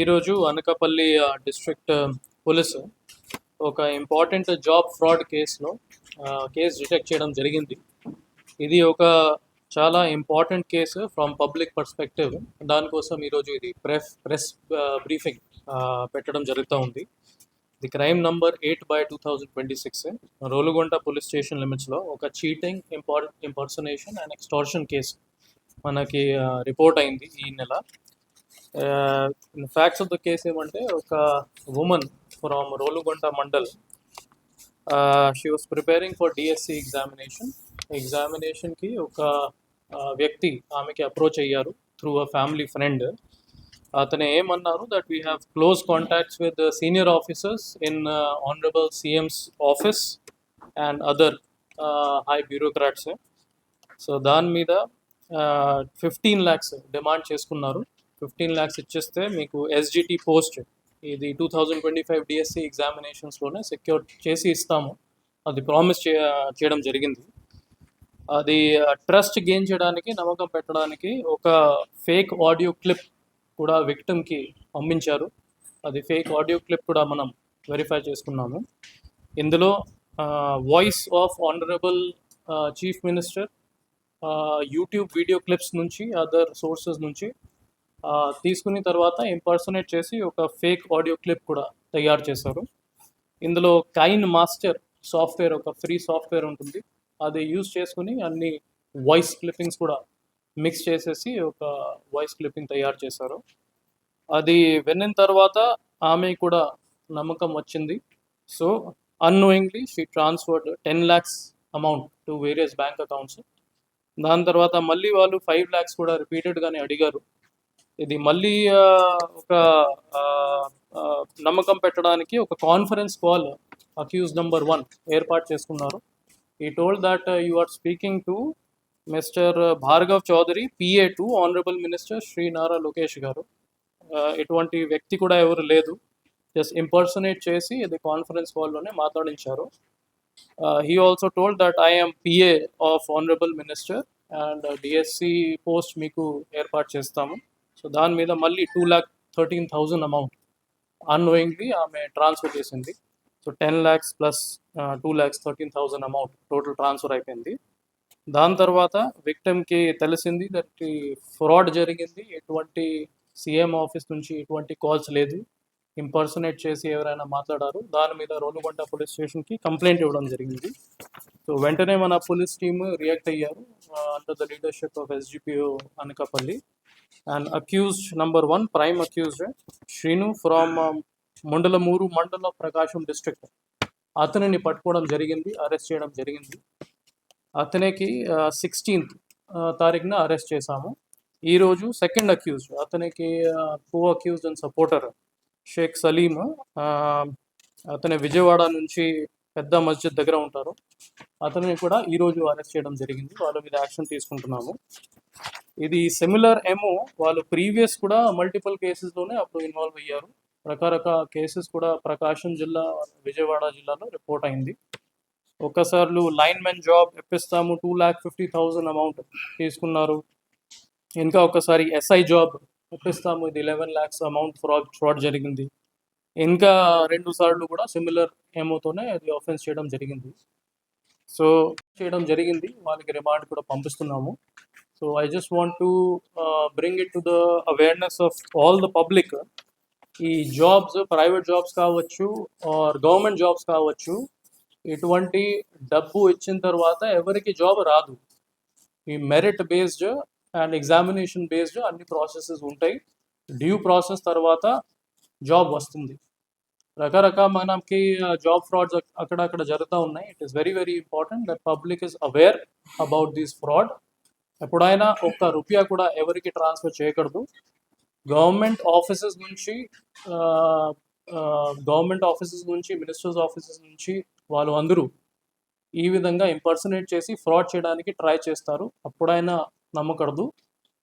ఈరోజు Anakapalli district police ఒక important job fraud కేసులో కేసు డిటెక్ట్ చేయడం జరిగింది. ఇది ఒక చాలా important case from public perspective. దానికోసం ఈరోజు ఇది ప్రెస్ ప్రెస్ బ్రీఫింగ్ పెట్టడం జరుగుతూ ఉంది. The crime number eight by two thousand twenty six Rolugonda police station లిమిట్స్లో ఒక cheating ఇంపార్ impersonation and extortion case. మనకి రిపోర్ట్ అయింది ఈ నెల. ఫ్యాక్ట్స్ ఆఫ్ ద కేసు ఏమంటే ఒక woman from Rolugonda mandal she was preparing for DSC examination ఎగ్జామినేషన్కి ఒక వ్యక్తి ఆమెకి అప్రోచ్ అయ్యారు త్రూ అ ఫ్యామిలీ ఫ్రెండ్ అతను ఏమన్నారు that we have close contacts with senior officers in honourable CM's office and other high bureaucrats so దాని మీద fifteen lakhs demand చేసుకున్నారు. Fifteen lakhs ఇచ్చేస్తే మీకు ఎస్జిటి పోస్ట్ ఇది two thousand twenty five DSC ఎగ్జామినేషన్స్లోనే secure చేసి ఇస్తాము. అది ప్రామిస్ చే చేయడం జరిగింది. అది ట్రస్ట్ గెయిన్ చేయడానికి నమ్మకం పెట్టడానికి ఒక ఫేక్ ఆడియో క్లిప్ కూడా విక్టమ్కి పంపించారు. అది ఫేక్ ఆడియో క్లిప్ కూడా మనం వెరిఫై చేసుకున్నాము. ఇందులో voice of honourable chief minister YouTube video clips నుంచి అదర్ సోర్సెస్ నుంచి తీసుకున్న తర్వాత ఇంపర్సనేట్ చేసి ఒక ఫేక్ ఆడియో క్లిప్ కూడా తయారు చేశారు. ఇందులో కైన్ మాస్టర్ సాఫ్ట్వేర్ ఒక ఫ్రీ సాఫ్ట్వేర్ ఉంటుంది. అది యూజ్ చేసుకుని అన్ని వాయిస్ క్లిప్పింగ్స్ కూడా మిక్స్ చేసేసి ఒక వాయిస్ క్లిప్పింగ్ తయారు చేశారు. అది విన్న తర్వాత ఆమె కూడా నమ్మకం వచ్చింది. So annoyingly she transferred ten lakhs amount to various bank accounts దాని తర్వాత మళ్ళీ వాళ్ళు ఫైవ్ ల్యాక్స్ కూడా రిపీటెడ్గానే అడిగారు. ఇది మళ్ళీ ఒక నమ్మకం పెట్టడానికి ఒక conference call accused number one ఏర్పాటు చేసుకున్నారు. ఈ told that you are speaking to mister Bhargav Chowdary PA to honourable minister Shri Nara Lokesh garu. Uh, ఇటువంటి ఎటువంటి వ్యక్తి కూడా ఎవరు లేదు. జస్ట్ ఇంపర్సనేట్ చేసి ఇది కాన్ఫరెన్స్ కాల్లోనే మాట్లాడించారు. He also told that PA PA of Minister minister and DSC post మీకు ఏర్పాటు చేస్తాము. సో దాని మీద మళ్ళీ two lakh thirteen thousand amount annoyingly ఆమె ట్రాన్స్ఫర్ చేసింది. So ten lakhs plus two lakhs thirteen thousand amount total transfer అయిపోయింది. దాని తర్వాత విక్టమ్కి తెలిసింది దట్ ఫ్రాడ్ జరిగింది. ఎటువంటి సీఎం ఆఫీస్ నుంచి ఎటువంటి కాల్స్ లేదు. ఇంపర్సనేట్ చేసి ఎవరైనా మాట్లాడారు దాని మీద రోలుగొండ పోలీస్ స్టేషన్కి కంప్లైంట్ ఇవ్వడం జరిగింది. సో వెంటనే మన పోలీస్ టీమ్ రియాక్ట్ అయ్యారు. Under the leadership of SDPO Anakapalli. And accused number one prime accused Sreenu from మండలమూరు మండల ప్రకాశం డిస్ట్రిక్ట్ అతనిని పట్టుకోవడం జరిగింది అరెస్ట్ చేయడం జరిగింది. అతనికి సిక్స్టీన్త్ తారీఖున అరెస్ట్ చేశాము. ఈరోజు సెకండ్ అక్యూజ్డ్ అతనికి two accused and supporter Sheikh Saleem ఆ, అతని విజయవాడ నుంచి పెద్ద మస్జిద్ దగ్గర ఉంటారు. అతనిని కూడా ఈరోజు అరెస్ట్ చేయడం జరిగింది. వాళ్ళ మీద యాక్షన్ తీసుకుంటున్నాము. ఇది సిమిలర్ ఏమో వాళ్ళు ప్రీవియస్ కూడా మల్టిపుల్ కేసెస్లోనే అప్పుడు ఇన్వాల్వ్ అయ్యారు. రకరకాల కేసెస్ కూడా ప్రకాశం జిల్లా విజయవాడ జిల్లాలో రిపోర్ట్ అయింది. ఒక్కసార్లు line men job ఇప్పిస్తాము two lakh fifty thousand amount తీసుకున్నారు. ఇంకా ఒకసారి ఎస్ఐ జాబ్ ఒప్పిస్తాము. ఇది eleven lakhs amount fraud fraud జరిగింది. ఇంకా రెండు సార్లు కూడా సిమిలర్ ఏమోతోనే అది ఆఫెన్స్ చేయడం జరిగింది. సో చేయడం జరిగింది. వాళ్ళకి రిమాండ్ కూడా పంపిస్తున్నాము. So I just want to bring it to the awareness of all the public ఈ జాబ్స్ ప్రైవేట్ జాబ్స్ కావచ్చు ఆర్ గవర్నమెంట్ జాబ్స్ కావచ్చు ఇటువంటి డబ్బు ఇచ్చిన తర్వాత ఎవరికి జాబ్ రాదు. ఈ merit based and examination based అన్ని ప్రాసెసెస్ ఉంటాయి. డ్యూ ప్రాసెస్ తర్వాత జాబ్ వస్తుంది. రకరకాల మనకి జాబ్ ఫ్రాడ్స్ అక్కడక్కడ జరుగుతూ ఉన్నాయి. It is very very important that public is aware about this fraud ఎప్పుడైనా ఒక్క రూపాయ కూడా ఎవరికి ట్రాన్స్ఫర్ చేయకూడదు. గవర్నమెంట్ ఆఫీసెస్ నుంచి గవర్నమెంట్ ఆఫీసెస్ నుంచి మినిస్టర్స్ ఆఫీసెస్ నుంచి వాళ్ళు అందరూ ఈ విధంగా ఇంపర్సనేట్ చేసి ఫ్రాడ్ చేయడానికి ట్రై చేస్తారు. అప్పుడైనా నమ్మకూడదు.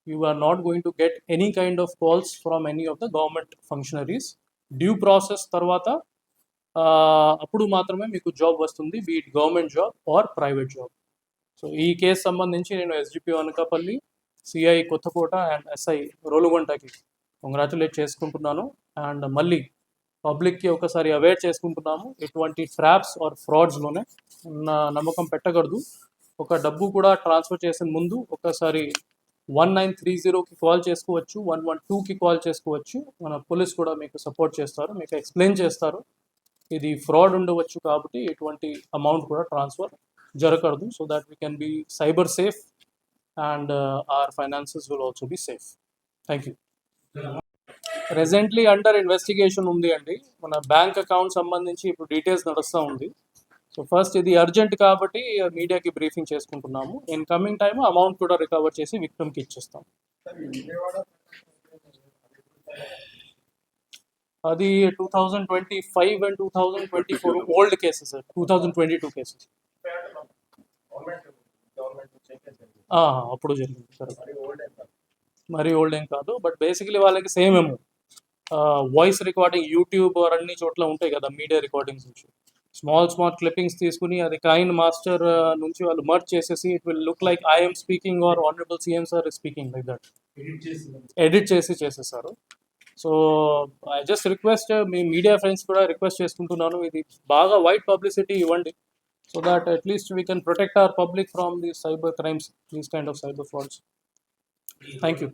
You are not going to get any kind of calls from any of the government functionaries due process తర్వాత అప్పుడు మాత్రమే మీకు జాబ్ వస్తుంది be it government job or private job so ఈ కేసు సంబంధించి నేను SDP Anakapalli CI Kothakota and SI రోలుగొంటకి congratulate చేసుకుంటున్నాను. And మళ్ళీ పబ్లిక్కి ఒకసారి అవేర్ చేసుకుంటున్నాము. ఎటువంటి ట్రాప్స్ ఆర్ ఫ్రాడ్స్లోనే నా నమ్మకం పెట్టకూడదు. ఒక డబ్బు కూడా ట్రాన్స్ఫర్ చేసిన ముందు ఒకసారి వన్ నైన్ త్రీ జీరోకి కాల్ చేసుకోవచ్చు వన్ వన్ టూకి కాల్ చేసుకోవచ్చు. మన పోలీస్ కూడా మీకు సపోర్ట్ చేస్తారు మీకు ఎక్స్ప్లెయిన్ చేస్తారు. ఇది ఫ్రాడ్ ఉండవచ్చు కాబట్టి ఎటువంటి అమౌంట్ కూడా ట్రాన్స్ఫర్ జరగకూడదు. So that we can be cyber safe and our finances will also be safe thank you presently under investigation ఉంది అండి. మన బ్యాంక్ అకౌంట్ సంబంధించి ఇప్పుడు డీటెయిల్స్ నడుస్తూ ఉంది. సో ఫస్ట్ ఇది అర్జెంట్ కాబట్టి మీడియాకి బ్రీఫింగ్ చేసుకుంటున్నాము. ఇన్ కమింగ్ టైం అమౌంట్ కూడా రికవర్ చేసి విక్టమ్కి ఇచ్చేస్తాం. అది two thousand twenty five and two thousand twenty four old cases two thousand twenty two cases అప్పుడు జరిగింది సార్ మరీ ఓల్డ్ ఏం కాదు బట్ బేసికలీ వాళ్ళకి సేమ్ ఏమో వాయిస్ రికార్డింగ్ యూట్యూబ్ అన్ని చోట్ల ఉంటాయి కదా మీడియా రికార్డింగ్స్ నుంచి స్మాల్ స్మాల్ క్లిప్పింగ్స్ తీసుకుని అది కైన్ మాస్టర్ నుంచి వాళ్ళు మర్చ్ చేసేసి it will look like I'm speaking or honourable CM sir speaking like that edit చేసి చేసేసారు. సో ఐ జస్ట్ రిక్వెస్ట్ మీ మీడియా ఫ్రెండ్స్ కూడా రిక్వెస్ట్ చేసుకుంటున్నాను. ఇది బాగా వైట్ పబ్లిసిటీ ఇవ్వండి. So that at least we can protect our public from the cyber crimes these kind of cyber frauds thank you